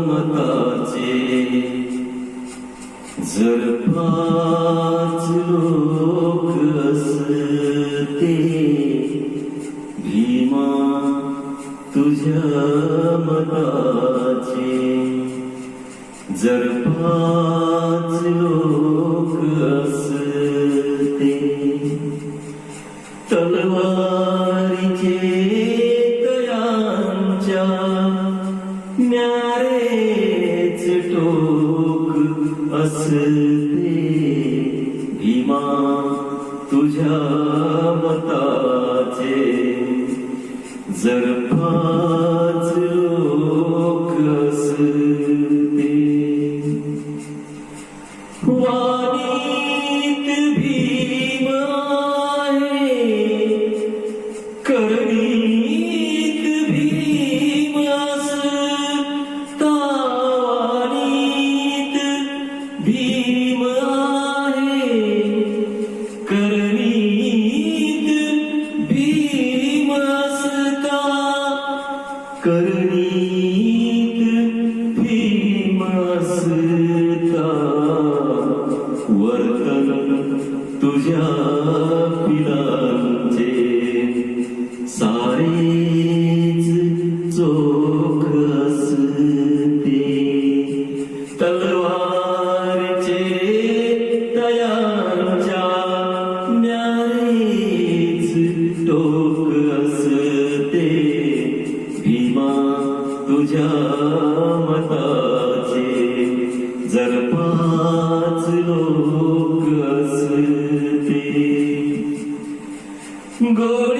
मताचे. जर पाच लोक असते भीमा तुझ्या मताचे. जर पाच लोक असते নিজামত আছে জরফা सोख हसते तलवार चे दयांच्या न्यारीच टोक असते भीमा तुझ्या मताचे जर पाच लोक असते गोळी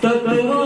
对对我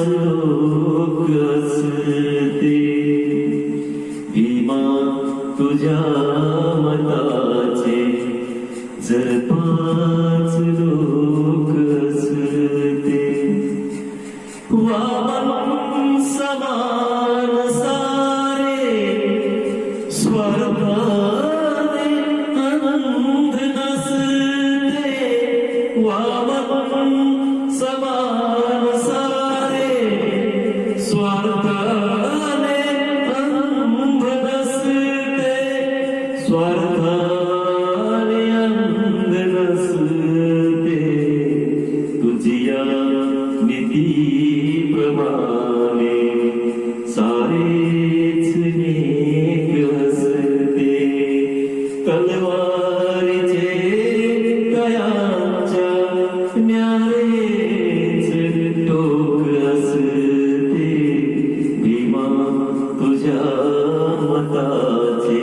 Guru. तुझ्या मताचे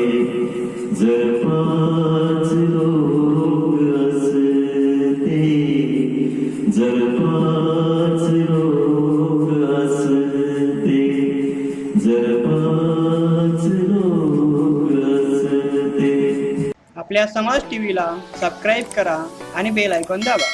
जर पाच असते जर पाच असते जर पाच असते. आपल्या समाज टीव्हीला सबस्क्राईब करा आणि बेल ऐकून दाबा.